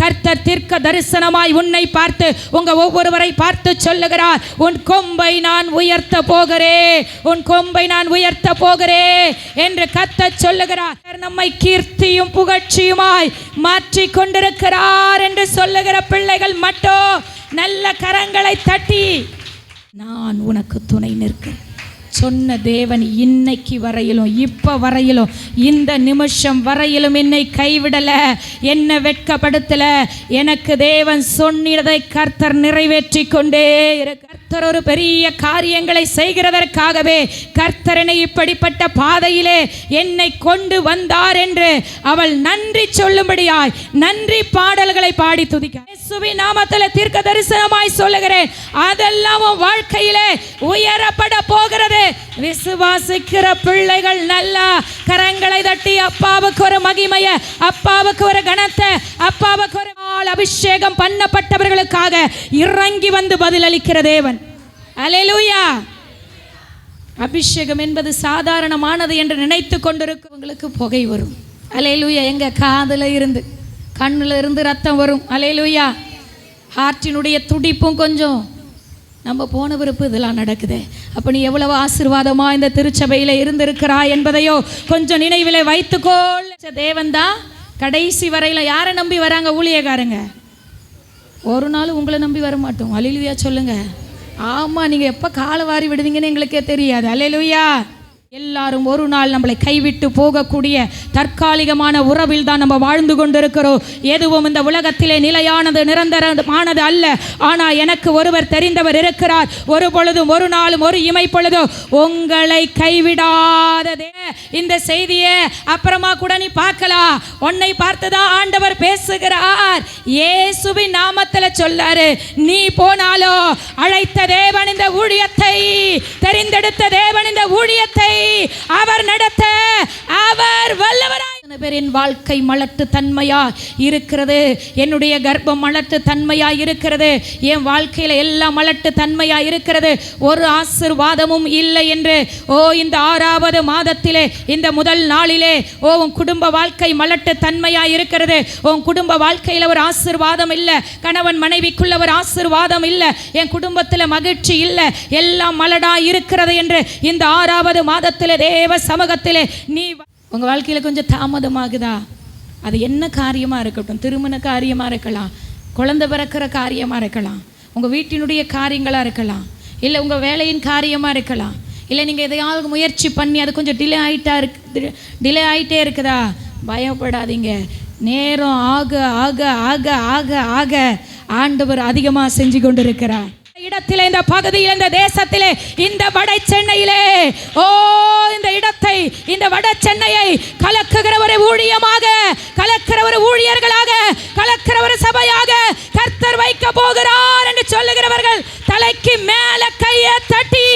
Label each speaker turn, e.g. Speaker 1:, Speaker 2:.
Speaker 1: கர்த்தர் தீர்க்க தரிசனமாய் உன்னை பார்த்து உங்க ஒவ்வொருவரை பார்த்து சொல்லுகிறார் உன் கொம்பை நான் உயர்த்த போகிறேன் உன் கொம்பை நான் உயர்த்த போகிறேன் என்று கர்த்தர் சொல்லுகிறார். நம்மை கீர்த்தியும் புகழ்ச்சியுமாய் மாற்றி கொண்டிருக்கிறார் என்று சொல்லுகிற பிள்ளைகள் மட்டும் நல்ல கரங்களை தட்டி நான் உனக்கு துணை நிற்கிறேன். சொன்ன தேவன் இன்னைக்கு வரையிலும் இப்போ வரையிலும் இந்த நிமிஷம் வரையிலும் என்னை கைவிடல என்ன வெட்கப்படுத்தல. எனக்கு தேவன் சொன்னதை கர்த்தர் நிறைவேற்றி கொண்டே இருக்க கர்த்தர் ஒரு பெரிய காரியங்களை செய்கிறதற்காகவே கர்த்தரனை இப்படிப்பட்ட பாதையிலே என்னை கொண்டு வந்தார் என்று அவள் நன்றி சொல்லும்படியாய் நன்றி பாடல்களை பாடி துதிக்க. நாமத்தில் தீர்க்க தரிசனமாய் சொல்லுகிறேன். அதெல்லாம் வாழ்க்கையிலே உயரப்பட போகிறது. விசுவாசிக்கிற பிள்ளைகள் நல்லா கரங்களை தட்டி அப்பாவுக்கு ஒரு மகிமைய அப்பாவுக்கு ஒரு கணத்தை அப்பாவுக்கு ஒரு ஆள் அபிஷேகம் பண்ணப்பட்டவர்களுக்காக இறங்கி வந்து பதிலளிக்கிற தேவன். அலையலூயா அபிஷேகம் என்பது சாதாரணமானது என்று நினைத்து கொண்டிருக்கவங்களுக்கு புகை வரும். அலையலூயா எங்க காதில் இருந்து கண்ணுல இருந்து ரத்தம் வரும். அலையலூயா ஹார்ட்டினுடைய துடிப்பும் கொஞ்சம் நம்ம போன பிறப்பு இதெல்லாம் நடக்குது. அப்போ நீ எவ்வளவு ஆசீர்வாதமா இந்த திருச்சபையில் இருந்திருக்கிறாய் என்பதையோ கொஞ்சம் நினைவில் வைத்துக்கோள். தேவன் தான் கடைசி வரையில் யாரை நம்பி வராங்க ஊழியக்காரங்க? ஒரு நாள் உங்களை நம்பி வர மாட்டோம். அலிலுயா சொல்லுங்கள் ஆமாம் நீங்கள் எப்போ காலை வாரி விடுவீங்கன்னு எங்களுக்கே தெரியாது. அலையலுயா எல்லாரும் ஒரு நாள் நம்மளை கைவிட்டு போகக்கூடிய தற்காலிகமான உறவில் தான் நம்ம வாழ்ந்து கொண்டிருக்கிறோம். எதுவும் இந்த உலகத்திலே நிலையானது நிரந்தரமானது அல்ல. ஆனால் எனக்கு ஒருவர் தெரிந்தவர் இருக்கிறார். ஒரு பொழுதும் ஒரு நாளும் ஒரு இமை பொழுதும் உங்களை கைவிடாததே. இந்த செய்தியை அப்புறமா கூட நீ பார்க்கலாம். உன்னை பார்த்துதான் ஆண்டவர் பேசுகிறார். இயேசுவின் நாமத்தில் சொல்லாரு நீ போனாலோ அழைத்த தேவன் இந்த ஊழியத்தை தெரிந்தெடுத்த தேவன் இந்த ஊழியத்தை அவர் நடத்த அவர் வல்லவராய் பேரின் வாழ்க்கை மலட்டு தன்மையா இருக்கிறது. என்னுடைய கர்ப்பம் மலட்டு தன்மையா இருக்கிறது. என் வாழ்க்கையில எல்லாம் மலட்டு தன்மையா இருக்கிறது. ஒரு ஆசிர்வாதமும் இல்லை என்று. ஓ இந்த ஆறாவது மாதத்திலே இந்த முதல் நாளிலே ஓ உன் குடும்ப வாழ்க்கை மலட்டு தன்மையா இருக்கிறது. உன் குடும்ப வாழ்க்கையில ஒரு ஆசிர்வாதம் இல்லை. கணவன் மனைவிக்குள்ள ஒரு ஆசிர்வாதம் இல்லை. என் குடும்பத்தில் மகிழ்ச்சி இல்லை. எல்லாம் மலடா இருக்கிறது என்று இந்த ஆறாவது மாதத்திலே தேவ சமூகத்திலே நீ உங்கள் வாழ்க்கையில் கொஞ்சம் தாமதமாகுதா? அது என்ன காரியமாக இருக்கட்டும் திருமண காரியமாக இருக்கலாம் குழந்த பிறக்கிற காரியமாக இருக்கலாம் உங்கள் வீட்டினுடைய காரியங்களாக இருக்கலாம் இல்லை உங்கள் வேலையின் காரியமாக இருக்கலாம் இல்லை நீங்கள் எதையாவது முயற்சி பண்ணி அது கொஞ்சம் டிலே ஆகிட்டா இருக்கு டிலே ஆகிட்டே இருக்குதா? பயப்படாதீங்க. நேரம் ஆக ஆக ஆக ஆக ஆக ஆண்டவர் அதிகமாக செஞ்சு கொண்டிருக்கிறார். இடத்திலே இந்த பகுதியில் இந்த தேசத்திலே இந்த வட சென்னையிலே ஓ இந்த இடத்தை சென்னையை கலக்குகிற ஒரு ஊழியமாக கலக்கிற ஒரு ஊழியர்களாக கலக்கிற ஒரு சபையாக கர்த்தர் வைக்க போகிறார் என்று சொல்லுகிறவர்கள் தலைக்கு மேல கையை தட்டி.